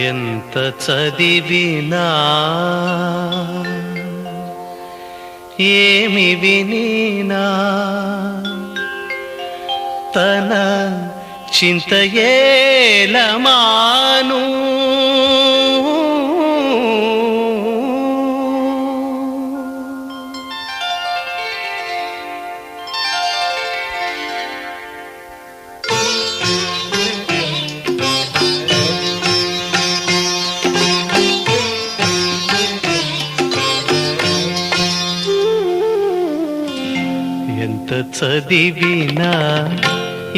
ఎంత చదివినా ఏమి వినినా? తన చింతయేలమాను చదివినా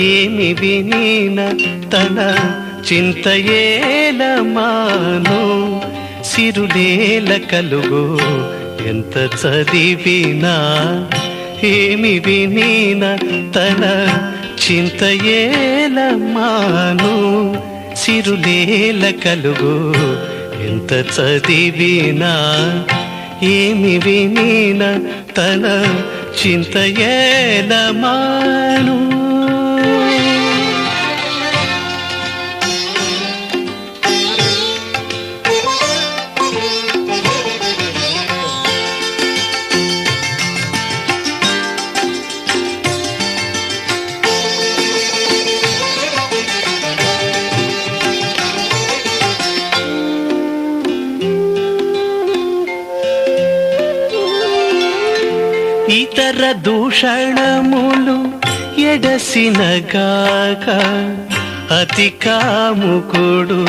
ఏమి వినిన తన చింతయేలమాను సిరులేల కలుగు ఎంత చదివినా ఏమి వినిన తన చింతయేలమాను సిరులేల కలుగు ఎంత చదివినా ఏమి వినిన తన చింతయేలమాను ఇతర దూషణములు ఎడసినగాక అతి కాముకుడు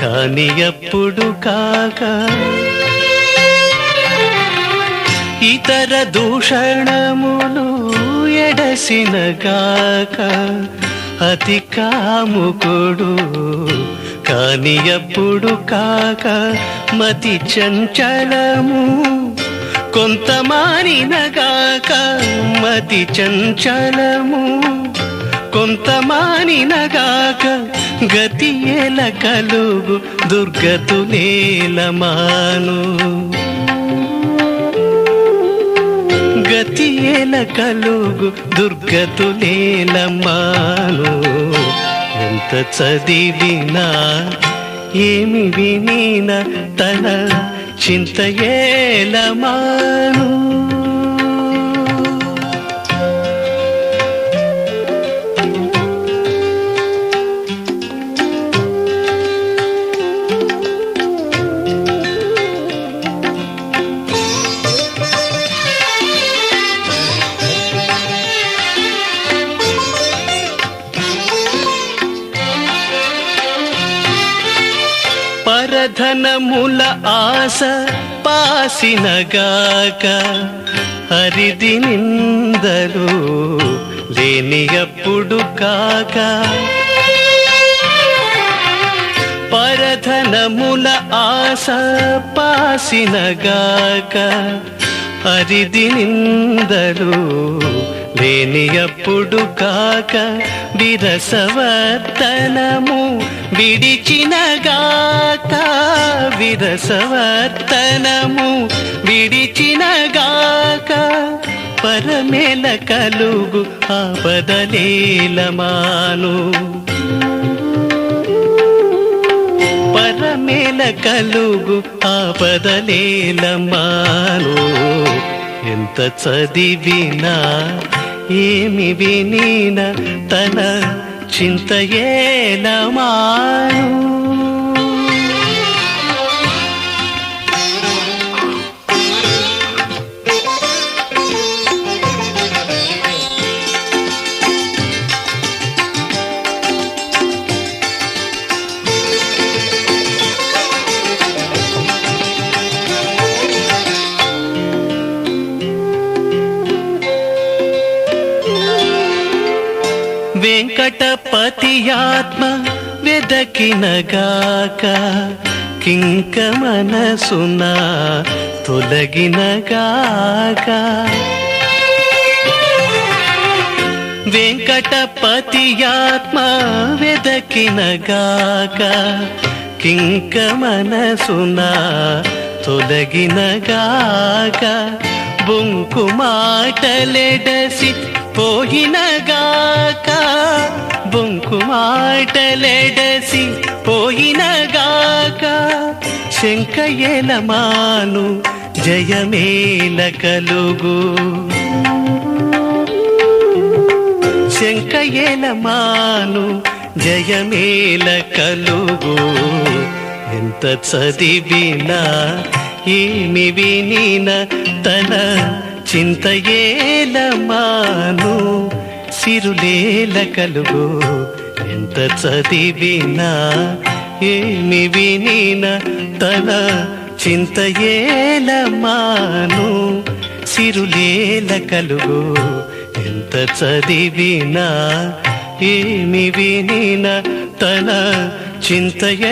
కాని ఎప్పుడు కాక. ఇతర దూషణములు ఎడసినగాక అతి కాముకుడు కాని ఎప్పుడు కాక. మతి చంచలము కొంత మానినగాక మతి చంచలము. కొంత మానినగాక గతి ఎల కలుగు దుర్గతులేలమాను గతి ఎల కలుగు దుర్గతులేలమాను ఎంత చదివినా ఏమి వినిన తన చింత చింతయేలమాను ధనముల ఆశ పాసినగాక హరిది నిందలు లేని అప్పుడు కాక. పరధనముల ఆశ పాసినగాక హరిది నిందలు లేని అప్పుడు కాక విరసవర్తనము విడిచినగాక విరసవర్తనము విడిచినగాక పరమేల కలుగు ఆపదలేలమాను పరమేల కలుగు ఆపదలేలమాను ఎంత చదివినా ఏమి వినీన తన చింతయేలమాను వెంకటపతి ఆత్మ వెదకినగాక కింక మనసున తొలగినగాక. వెంకటపతి ఆత్మ వెదకినగాక కింక మనసున తొలగినగాక. బొంకు మాటలెడసి పోయినగాక బొంకు మాటలెడసి పోయినగాక శంకయేలమాను జయమేల కలుగు శంకయేలమాను జయమేల కలుగు ఎంత చదివినా ఏమి వినిన తన చింతయేలమాను సిరులేల కలుగు ఎంత చదివినా ఏమి వినిన తన చింతయేలమాను సిరులేల కలుగు ఎంత చదివినా ఏమి వినిన తన చింతయేలమాను.